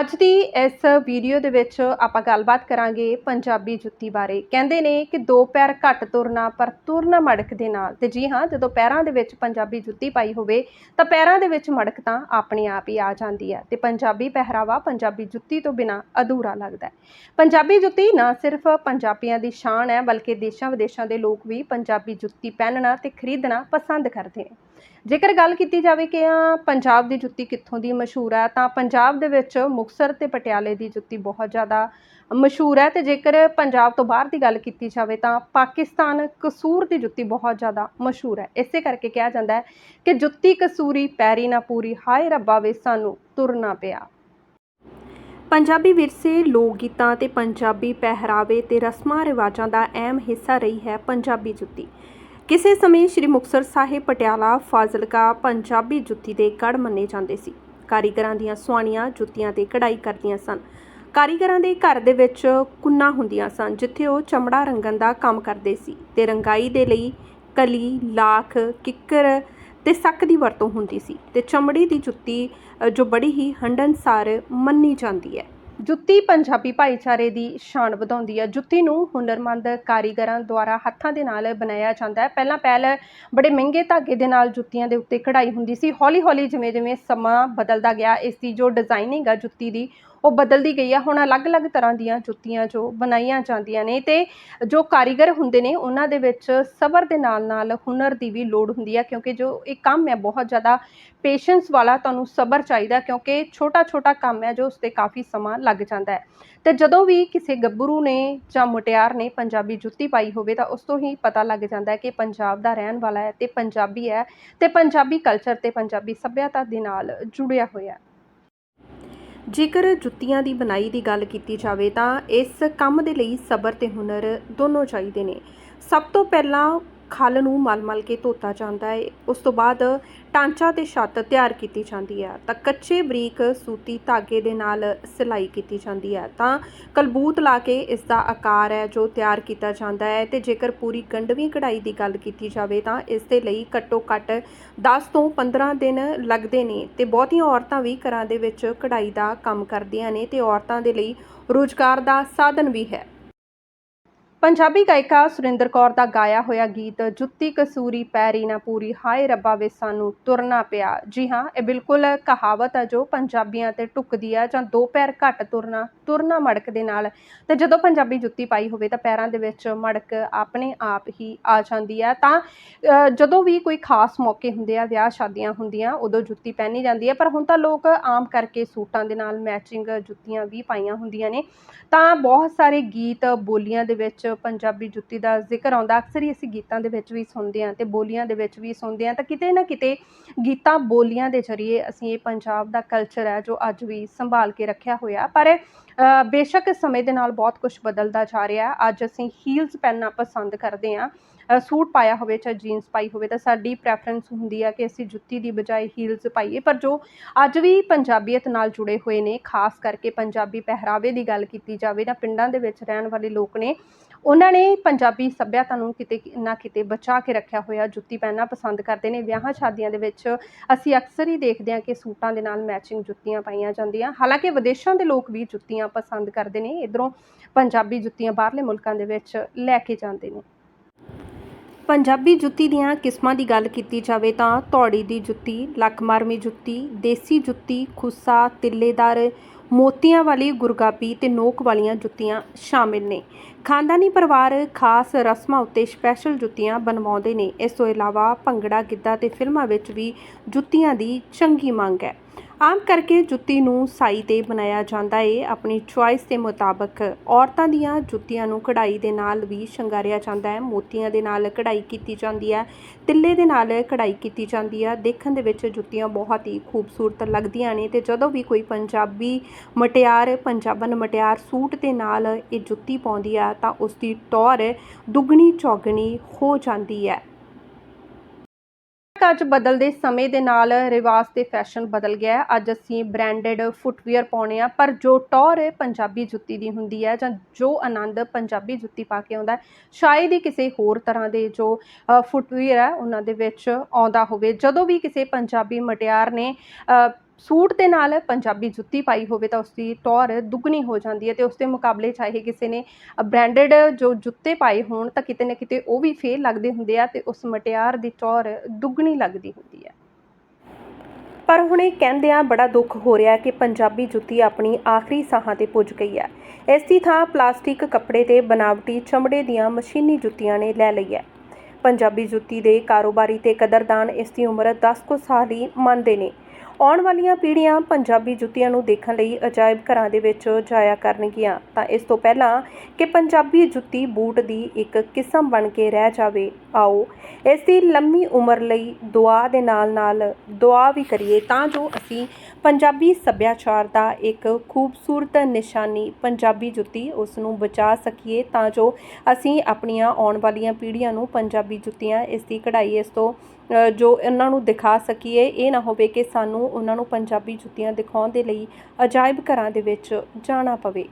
ਅੱਜ ਦੀ ਇਸ ਵੀਡੀਓ ਦੇ ਵਿੱਚ ਆਪਾਂ ਗੱਲਬਾਤ ਕਰਾਂਗੇ ਪੰਜਾਬੀ ਜੁੱਤੀ ਬਾਰੇ। ਕਹਿੰਦੇ ਨੇ ਕਿ ਦੋ ਪੈਰ ਘੱਟ ਤੁਰਨਾ, ਪਰ ਤੁਰਨਾ ਮੜਕ ਦੇ ਨਾਲ। ਤੇ ਜੀ ਹਾਂ, ਜਦੋਂ ਪੈਰਾਂ ਦੇ ਵਿੱਚ ਪੰਜਾਬੀ ਜੁੱਤੀ ਪਾਈ ਹੋਵੇ, ਤਾਂ ਪੈਰਾਂ ਦੇ ਵਿੱਚ ਮੜਕ ਤਾਂ ਆਪਣੇ ਆਪ ਹੀ ਆ ਜਾਂਦੀ ਹੈ। ਤੇ ਪੰਜਾਬੀ ਪਹਿਰਾਵਾ ਪੰਜਾਬੀ ਜੁੱਤੀ ਤੋਂ ਬਿਨਾ ਅਧੂਰਾ ਲੱਗਦਾ ਹੈ। ਪੰਜਾਬੀ ਜੁੱਤੀ ਨਾ ਸਿਰਫ ਪੰਜਾਬੀਆਂ ਦੀ ਸ਼ਾਨ ਹੈ, ਬਲਕਿ ਦੇਸ਼ਾਂ ਵਿਦੇਸ਼ਾਂ ਦੇ ਲੋਕ ਵੀ ਪੰਜਾਬੀ ਜੁੱਤੀ ਪਹਿਨਣਾ ਤੇ ਖਰੀਦਣਾ ਪਸੰਦ ਕਰਦੇ ਨੇ। ਜੇਕਰ ਗੱਲ ਕੀਤੀ ਜਾਵੇ ਕਿ ਪੰਜਾਬ ਦੀ ਜੁੱਤੀ ਕਿੱਥੋਂ ਦੀ ਮਸ਼ਹੂਰ ਹੈ, ਤਾਂ ਪੰਜਾਬ ਦੇ ਵਿੱਚ ਮੁਕਤਸਰ ਤੇ ਪਟਿਆਲੇ ਦੀ ਜੁੱਤੀ ਬਹੁਤ ਜ਼ਿਆਦਾ ਮਸ਼ਹੂਰ ਹੈ। ਤੇ ਜੇਕਰ ਪੰਜਾਬ ਤੋਂ ਬਾਹਰ ਦੀ ਗੱਲ ਕੀਤੀ ਜਾਵੇ, ਤਾਂ ਪਾਕਿਸਤਾਨ ਕਸੂਰ ਦੀ ਜੁੱਤੀ ਬਹੁਤ ਜ਼ਿਆਦਾ ਮਸ਼ਹੂਰ ਹੈ। ਇਸੇ ਕਰਕੇ ਕਿਹਾ ਜਾਂਦਾ ਹੈ ਕਿ ਜੁੱਤੀ ਕਸੂਰੀ ਪੈਰੀ ਨਾ ਪੂਰੀ, ਹਾਏ ਰੱਬਾ ਵੇ ਸਾਨੂੰ ਤੁਰਨਾ ਪਿਆ। ਪੰਜਾਬੀ ਵਿਰਸੇ ਲੋਕ ਗੀਤਾਂ ਤੇ ਪੰਜਾਬੀ ਪਹਿਰਾਵੇ ਤੇ ਰਸਮਾਂ ਰਿਵਾਜਾਂ ਦਾ ਅਹਿਮ ਹਿੱਸਾ ਰਹੀ ਹੈ ਪੰਜਾਬੀ ਜੁੱਤੀ। ਕਿਸੇ ਸਮੇਂ ਸ੍ਰੀ ਮੁਕਤਸਰ ਸਾਹਿਬ, ਪਟਿਆਲਾ, ਫਾਜ਼ਿਲਕਾ, ਪੰਜਾਬੀ ਜੁੱਤੀ ਦੇ ਗੜ ਮੰਨੇ ਜਾਂਦੇ ਸੀ। ਕਾਰੀਗਰਾਂ ਦੀਆਂ ਸੁਆਣੀਆਂ ਜੁੱਤੀਆਂ ਤੇ ਕਢਾਈ ਕਰਦੀਆਂ ਸਨ। ਕਾਰੀਗਰਾਂ ਦੇ ਘਰ ਦੇ ਵਿੱਚ ਕੁੰਨਾ ਹੁੰਦੀਆਂ ਸਨ, ਜਿੱਥੇ ਉਹ ਚਮੜਾ ਰੰਗਣ ਦਾ ਕੰਮ ਕਰਦੇ ਸੀ ਤੇ ਰੰਗਾਈ ਦੇ ਲਈ ਕਲੀ, ਲਾਖ, ਕਿੱਕਰ ਤੇ ਸੱਕ ਦੀ ਵਰਤੋਂ ਹੁੰਦੀ ਸੀ ਤੇ ਚਮੜੀ ਦੀ ਜੁੱਤੀ ਜੋ ਬੜੀ ਹੀ ਹੰਡਨਸਾਰ ਮੰਨੀ ਜਾਂਦੀ ਹੈ। ਜੁੱਤੀ ਪੰਜਾਬੀ ਭਾਈਚਾਰੇ ਦੀ ਸ਼ਾਨ ਵਧਾਉਂਦੀ ਹੈ। ਜੁੱਤੀ ਨੂੰ ਹੁਨਰਮੰਦ ਕਾਰੀਗਰਾਂ ਦੁਆਰਾ ਹੱਥਾਂ ਦੇ ਨਾਲ ਬਣਾਇਆ ਜਾਂਦਾ ਹੈ। ਪਹਿਲਾਂ ਪਹਿਲ ਬੜੇ ਮਹਿੰਗੇ ਧਾਗੇ ਦੇ ਨਾਲ ਜੁੱਤੀਆਂ ਦੇ ਉੱਤੇ ਕਢਾਈ ਹੁੰਦੀ ਸੀ। ਹੌਲੀ ਹੌਲੀ ਜਿਵੇਂ ਜਿਵੇਂ ਸਮਾਂ ਬਦਲਦਾ ਗਿਆ, ਇਸ ਦੀ ਜੋ ਡਿਜ਼ਾਈਨਿੰਗ ਆ ਜੁੱਤੀ ਦੀ ਉਹ ਬਦਲਦੀ ਗਈ ਆ। ਹੁਣ ਅਲੱਗ-ਅਲੱਗ ਤਰ੍ਹਾਂ ਦੀਆਂ ਜੁੱਤੀਆਂ ਜੋ ਬਣਾਈਆਂ ਜਾਂਦੀਆਂ ਨੇ ਤੇ ਜੋ ਕਾਰੀਗਰ ਹੁੰਦੇ ਨੇ, ਉਹਨਾਂ ਦੇ ਵਿੱਚ ਸਬਰ ਦੇ ਨਾਲ-ਨਾਲ ਹੁਨਰ ਦੀ ਵੀ ਲੋੜ ਹੁੰਦੀ ਹੈ ਕਿਉਂਕਿ ਜੋ ਇਹ ਕੰਮ ਹੈ ਬਹੁਤ ਜ਼ਿਆਦਾ ਪੇਸ਼ੈਂਸ ਵਾਲਾ ਤੁਹਾਨੂੰ ਸਬਰ ਚਾਹੀਦਾ, ਕਿਉਂਕਿ ਛੋਟਾ-ਛੋਟਾ ਕੰਮ ਹੈ ਜੋ ਉਸ ਤੇ ਕਾਫੀ ਸਮਾਂ ਲੱਗ ਜਾਂਦਾ ਹੈ। ਤੇ ਜਦੋਂ ਵੀ ਕਿਸੇ ਗੱਭਰੂ ਨੇ ਜਾਂ ਮੁਟਿਆਰ ਨੇ ਪੰਜਾਬੀ ਜੁੱਤੀ ਪਾਈ ਹੋਵੇ, ਤਾਂ ਉਸ ਤੋਂ ਹੀ ਪਤਾ ਲੱਗ ਜਾਂਦਾ ਹੈ ਕਿ ਪੰਜਾਬ ਦਾ ਰਹਿਣ ਵਾਲਾ ਹੈ ਤੇ ਪੰਜਾਬੀ ਹੈ ਤੇ ਪੰਜਾਬੀ ਕਲਚਰ ਤੇ ਪੰਜਾਬੀ ਸੱਭਿਅਤਾ ਦੇ ਨਾਲ ਜੁੜਿਆ ਹੋਇਆ ਹੈ। ਜੇਕਰ ਜੁੱਤੀਆਂ ਦੀ ਬਣਾਈ ਦੀ ਗੱਲ ਕੀਤੀ ਜਾਵੇ ਤਾਂ ਇਸ ਕੰਮ ਦੇ ਲਈ ਸਬਰ ਤੇ ਹੁਨਰ ਦੋਨੋਂ ਚਾਹੀਦੇ ਨੇ। ਸਭ ਤੋਂ ਪਹਿਲਾਂ ਖਲ ਨੂੰ ਮਲ-ਮਲ ਕੇ ਧੋਤਾ ਜਾਂਦਾ ਹੈ। ਉਸ ਤੋਂ ਬਾਅਦ ਟਾਂਚਾ ਤੇ ਛੱਤ ਤਿਆਰ ਕੀਤੀ ਜਾਂਦੀ ਹੈ। ਤਾਂ ਕੱਚੇ ਬਰੀਕ ਸੂਤੀ ਧਾਗੇ ਦੇ ਨਾਲ ਸਿਲਾਈ ਕੀਤੀ ਜਾਂਦੀ ਹੈ। ਤਾਂ ਕਲਬੂਤ ਲਾ ਕੇ ਇਸ ਦਾ ਆਕਾਰ ਹੈ ਜੋ ਤਿਆਰ ਕੀਤਾ ਜਾਂਦਾ ਹੈ ਤੇ ਜੇਕਰ ਪੂਰੀ ਗੰਢਵੀਂ ਕਢਾਈ ਦੀ ਗੱਲ ਕੀਤੀ ਜਾਵੇ ਤਾਂ ਇਸ ਦੇ ਲਈ ਘੱਟੋ ਘੱਟ 10 ਤੋਂ 15 ਦਿਨ ਲੱਗਦੇ ਨੇ ਤੇ ਬਹੁਤੀਆਂ ਔਰਤਾਂ ਵੀ ਘਰਾਂ ਦੇ ਵਿੱਚ ਕਢਾਈ ਦਾ ਕੰਮ ਕਰਦੀਆਂ ਨੇ ਤੇ ਔਰਤਾਂ ਦੇ ਲਈ ਰੋਜ਼ਗਾਰ ਦਾ ਸਾਧਨ ਵੀ ਹੈ। ਪੰਜਾਬੀ ਗਾਇਕਾ ਸੁਰਿੰਦਰ ਕੌਰ ਦਾ ਗਾਇਆ ਹੋਇਆ ਗੀਤ, ਜੁੱਤੀ ਕਸੂਰੀ ਪੈਰੀ ਨਾ ਪੂਰੀ, ਹਾਏ ਰੱਬਾ ਵੇ ਸਾਨੂੰ ਤੁਰਨਾ ਪਿਆ। ਜੀ ਹਾਂ, ਇਹ ਬਿਲਕੁਲ ਕਹਾਵਤ ਹੈ ਜੋ ਪੰਜਾਬੀਆਂ ਤੇ ਟੁੱਕਦੀ ਹੈ ਜਾਂ ਦੋ ਪੈਰ ਘੱਟ ਤੁਰਨਾ ਤੁਰਨਾ ਮੜਕ ਦੇ ਨਾਲ। ਤੇ ਜਦੋਂ ਪੰਜਾਬੀ ਜੁੱਤੀ ਪਾਈ ਹੋਵੇ ਤਾਂ ਪੈਰਾਂ ਦੇ ਵਿੱਚ ਮੜਕ ਆਪਣੇ ਆਪ ਹੀ ਆ ਜਾਂਦੀ ਹੈ ਤਾਂ ਜਦੋਂ ਵੀ ਕੋਈ ਖਾਸ ਮੌਕੇ ਹੁੰਦੇ ਆ, ਵਿਆਹ ਸ਼ਾਦੀਆਂ ਹੁੰਦੀਆਂ, ਉਦੋਂ ਜੁੱਤੀ ਪਹਿਨੀ ਜਾਂਦੀ ਹੈ ਪਰ ਹੁਣ ਤਾਂ ਲੋਕ ਆਮ ਕਰਕੇ ਸੂਟਾਂ ਦੇ ਨਾਲ ਮੈਚਿੰਗ ਜੁੱਤੀਆਂ ਵੀ ਪਾਈਆਂ ਹੁੰਦੀਆਂ ਨੇ। ਤਾਂ ਬਹੁਤ ਸਾਰੇ ਗੀਤ ਬੋਲੀਆਂ ਦੇ ਵਿੱਚ ਪੰਜਾਬੀ ਜੁੱਤੀ ਦਾ ਜ਼ਿਕਰ ਆਉਂਦਾ, ਅਕਸਰ ਹੀ ਅਸੀਂ ਗੀਤਾਂ ਦੇ ਵਿੱਚ ਵੀ ਸੁਣਦੇ ਹਾਂ ਤੇ ਬੋਲੀਆਂ ਦੇ ਵਿੱਚ ਵੀ ਸੁਣਦੇ ਹਾਂ, ਤਾਂ ਕਿਤੇ ਨਾ ਕਿਤੇ ਗੀਤਾਂ ਬੋਲੀਆਂ ਦੇ ਜ਼ਰੀਏ ਅਸੀਂ ਇਹ ਪੰਜਾਬ ਦਾ ਕਲਚਰ ਹੈ ਜੋ ਅੱਜ ਵੀ ਸੰਭਾਲ ਕੇ ਰੱਖਿਆ ਹੋਇਆ ਪਰ ਬੇਸ਼ੱਕ ਸਮੇਂ ਦੇ ਨਾਲ ਬਹੁਤ ਕੁਝ ਬਦਲਦਾ ਜਾ ਰਿਹਾ ਹੈ। ਅੱਜ ਅਸੀਂ ਹੀਲਸ ਪਹਿਨਣਾ ਪਸੰਦ ਕਰਦੇ ਹਾਂ। ਸੂਟ ਪਾਇਆ ਹੋਵੇ ਚਾਹੇ ਜੀਨਸ ਪਾਈ ਹੋਵੇ ਤਾਂ ਸਾਡੀ ਪ੍ਰੈਫਰੈਂਸ ਹੁੰਦੀ ਹੈ ਕਿ ਅਸੀਂ ਜੁੱਤੀ ਦੀ ਬਜਾਏ ਹੀਲਸ ਪਾਈਏ। ਪਰ ਜੋ ਅੱਜ ਵੀ ਪੰਜਾਬੀਅਤ ਨਾਲ ਜੁੜੇ ਹੋਏ ਨੇ, ਖਾਸ ਕਰਕੇ ਪੰਜਾਬੀ ਪਹਿਰਾਵੇ ਦੀ ਗੱਲ ਕੀਤੀ ਜਾਵੇ ਤਾਂ ਪਿੰਡਾਂ ਦੇ ਵਿੱਚ ਰਹਿਣ ਵਾਲੇ ਲੋਕ ਨੇ ਉਹਨਾਂ ਨੇ ਪੰਜਾਬੀ ਸੱਭਿਅਤਾ ਨੂੰ ਕਿਤੇ ਨਾ ਕਿਤੇ ਬਚਾ ਕੇ ਰੱਖਿਆ ਹੋਇਆ ਜੁੱਤੀ ਪਹਿਨਣਾ ਪਸੰਦ ਕਰਦੇ ਨੇ। ਵਿਆਹਾਂ ਸ਼ਾਦੀਆਂ ਦੇ ਵਿੱਚ ਅਸੀਂ ਅਕਸਰ ਹੀ ਦੇਖਦੇ ਹਾਂ ਕਿ ਸੂਟਾਂ ਦੇ ਨਾਲ ਮੈਚਿੰਗ ਜੁੱਤੀਆਂ ਪਾਈਆਂ ਜਾਂਦੀਆਂ। ਹਾਲਾਂਕਿ ਵਿਦੇਸ਼ਾਂ ਦੇ ਲੋਕ ਵੀ ਜੁੱਤੀਆਂ ਪਸੰਦ ਕਰਦੇ ਨੇ। ਇਧਰੋਂ ਪੰਜਾਬੀ ਜੁੱਤੀਆਂ ਬਾਹਰਲੇ ਮੁਲਕਾਂ ਦੇ ਵਿੱਚ ਲੈ ਕੇ ਜਾਂਦੇ ਨੇ। ਪੰਜਾਬੀ ਜੁੱਤੀ ਦੀਆਂ ਕਿਸਮਾਂ ਦੀ ਗੱਲ ਕੀਤੀ ਜਾਵੇ ਤਾਂ ਧੌੜੀ ਦੀ ਜੁੱਤੀ, ਲੱਖਮਾਰਮੀ ਜੁੱਤੀ, ਦੇਸੀ ਜੁੱਤੀ, ਖੁੱਸਾ, ਤਿੱਲੇਦਾਰ ਮੋਤੀਆਂ ਵਾਲੀ ਗੁਰਗਾਬੀ ਤੇ ਨੋਕ ਵਾਲੀਆਂ ਜੁੱਤੀਆਂ ਸ਼ਾਮਿਲ ਨੇ। ਖਾਨਦਾਨੀ ਪਰਿਵਾਰ ਖਾਸ ਰਸਮਾਂ ਉੱਤੇ ਸਪੈਸ਼ਲ ਜੁੱਤੀਆਂ ਬਣਵਾਉਂਦੇ ਨੇ। ਇਸ ਤੋਂ ਇਲਾਵਾ ਭੰਗੜਾ ਗਿੱਧਾ ਤੇ ਫਿਲਮਾਂ ਵਿੱਚ ਵੀ ਜੁੱਤੀਆਂ ਦੀ ਚੰਗੀ ਮੰਗ ਹੈ। ਆਮ ਕਰਕੇ ਜੁੱਤੀ ਨੂੰ ਸਾਈ ਤੇ ਬਣਾਇਆ ਜਾਂਦਾ ਏ। ਆਪਣੀ ਚੁਆਇਸ ਦੇ ਮੁਤਾਬਕ ਔਰਤਾਂ ਦੀਆਂ ਜੁੱਤੀਆਂ ਨੂੰ ਕਢਾਈ ਦੇ ਨਾਲ ਵੀ ਸ਼ਿੰਗਾਰਿਆ ਜਾਂਦਾ ਹੈ। ਮੋਤੀਆਂ ਦੇ ਨਾਲ ਕਢਾਈ ਕੀਤੀ ਜਾਂਦੀ ਹੈ। ਤਿੱਲੇ ਦੇ ਨਾਲ ਕਢਾਈ ਕੀਤੀ ਜਾਂਦੀ ਹੈ। ਦੇਖਣ ਦੇ ਵਿੱਚ ਜੁੱਤੀਆਂ ਬਹੁਤ ਹੀ ਖੂਬਸੂਰਤ ਲੱਗਦੀਆਂ ਨੇ ਤੇ ਜਦੋਂ ਵੀ ਕੋਈ ਪੰਜਾਬੀ ਮਟਿਆਰ ਪੰਜਾਬਣ ਮਟਿਆਰ ਸੂਟ ਦੇ ਨਾਲ ਇਹ ਜੁੱਤੀ ਪਾਉਂਦੀ ਆ ਤਾਂ ਉਸ ਦੀ ਟੌਰ ਦੁੱਗਣੀ ਚੌਗਣੀ ਹੋ ਜਾਂਦੀ ਹੈ। ਅੱਜ ਬਦਲਦੇ ਸਮੇਂ ਦੇ ਨਾਲ ਰਿਵਾਜ ਤੇ ਫੈਸ਼ਨ ਬਦਲ ਗਿਆ ਹੈ। ਅੱਜ ਅਸੀਂ ਬ੍ਰਾਂਡਡ ਫੁੱਟਵੀਅਰ ਪਾਉਣੇ ਆ ਪਰ ਜੋ ਟੌਰ ਹੈ ਪੰਜਾਬੀ ਜੁੱਤੀ ਦੀ ਹੁੰਦੀ ਹੈ ਜਾਂ ਜੋ ਆਨੰਦ ਪੰਜਾਬੀ ਜੁੱਤੀ ਪਾ ਕੇ ਆਉਂਦਾ ਸ਼ਾਇਦ ਹੀ ਕਿਸੇ ਹੋਰ ਤਰ੍ਹਾਂ ਦੇ ਜੋ ਫੁੱਟਵੇਅਰ ਹੈ, ਉਹਨਾਂ ਦੇ ਵਿੱਚ ਆਉਂਦਾ ਹੋਵੇ। ਜਦੋਂ ਵੀ ਕਿਸੇ ਪੰਜਾਬੀ ਮਟਿਆਰ ਨੇ ਸੂਟ ਦੇ ਨਾਲ ਪੰਜਾਬੀ ਜੁੱਤੀ ਪਾਈ ਹੋਵੇ ਤਾਂ ਉਸਦੀ ਟੌਰ ਦੁੱਗਣੀ ਹੋ ਜਾਂਦੀ ਹੈ ਤੇ ਉਸ ਦੇ ਮੁਕਾਬਲੇ ਚਾਹੇ ਕਿਸੇ ਨੇ ਬ੍ਰਾਂਡਡ ਜੋ ਜੁੱਤੇ ਪਾਏ ਹੋਣ ਤਾਂ ਕਿਤੇ ਨਾ ਕਿਤੇ ਉਹ ਵੀ ਫੇਲ ਲੱਗਦੇ ਹੁੰਦੇ ਆ ਤੇ ਉਸ ਮਟਿਆਰ ਦੀ ਟੌਰ ਦੁੱਗਣੀ ਲੱਗਦੀ ਹੁੰਦੀ ਹੈ। ਪਰ ਹੁਣ ਇਹ ਕਹਿੰਦਿਆਂ ਬੜਾ ਦੁੱਖ ਹੋ ਰਿਹਾ ਕਿ ਪੰਜਾਬੀ ਜੁੱਤੀ ਆਪਣੀ ਆਖਰੀ ਸਾਹਾਂ ਤੇ ਪੁੱਜ ਗਈ ਹੈ। ਇਸ ਦੀ ਥਾਂ ਪਲਾਸਟਿਕ ਕੱਪੜੇ ਤੇ ਬਨਾਵਟੀ ਚਮੜੇ ਦੀਆਂ ਮਸ਼ੀਨੀ ਜੁੱਤੀਆਂ ਨੇ ਲੈ ਲਈ ਹੈ। ਪੰਜਾਬੀ ਜੁੱਤੀ ਦੇ ਕਾਰੋਬਾਰੀ ਤੇ ਕਦਰਦਾਨ ਇਸ ਦੀ ਉਮਰ 10 ਕੁ ਸਾਲ ਹੀ ਮੰਨਦੇ ਨੇ। ਆਉਣ ਵਾਲੀਆਂ ਪੀੜ੍ਹੀਆਂ ਪੰਜਾਬੀ ਜੁੱਤੀਆਂ ਨੂੰ ਦੇਖਣ ਲਈ ਅਜਾਇਬ ਘਰਾਂ ਦੇ ਵਿੱਚ ਜਾਇਆ ਕਰਨਗੀਆਂ। ਤਾਂ ਇਸ ਤੋਂ ਪਹਿਲਾਂ ਕਿ ਪੰਜਾਬੀ ਜੁੱਤੀ ਬੂਟ ਦੀ ਇੱਕ ਕਿਸਮ ਬਣ ਕੇ ਰਹਿ ਜਾਵੇ, ਆਓ ਇਸ ਦੀ ਲੰਮੀ ਉਮਰ ਲਈ ਦੁਆ ਦੇ ਨਾਲ ਨਾਲ ਦੁਆ ਵੀ ਕਰੀਏ ਤਾਂ ਜੋ ਅਸੀਂ ਪੰਜਾਬੀ ਸੱਭਿਆਚਾਰ ਦਾ ਇੱਕ ਖੂਬਸੂਰਤ ਨਿਸ਼ਾਨੀ ਪੰਜਾਬੀ ਜੁੱਤੀ ਉਸ ਨੂੰ ਬਚਾ ਸਕੀਏ ਤਾਂ ਜੋ ਅਸੀਂ ਆਪਣੀਆਂ ਆਉਣ ਵਾਲੀਆਂ ਪੀੜ੍ਹੀਆਂ ਨੂੰ ਪੰਜਾਬੀ ਜੁੱਤੀਆਂ ਇਸ ਦੀ ਕਢਾਈ ਇਸ ਤੋਂ ਜੋ ਇਹਨਾਂ ਨੂੰ ਦਿਖਾ ਸਕੀਏ, ਇਹ ਨਾ ਹੋਵੇ ਕਿ ਸਾਨੂੰ ਉਹਨਾਂ ਨੂੰ ਪੰਜਾਬੀ ਜੁੱਤੀਆਂ ਦਿਖਾਉਣ ਦੇ ਲਈ ਅਜਾਇਬ ਘਰਾਂ ਦੇ ਵਿੱਚ ਜਾਣਾ ਪਵੇ।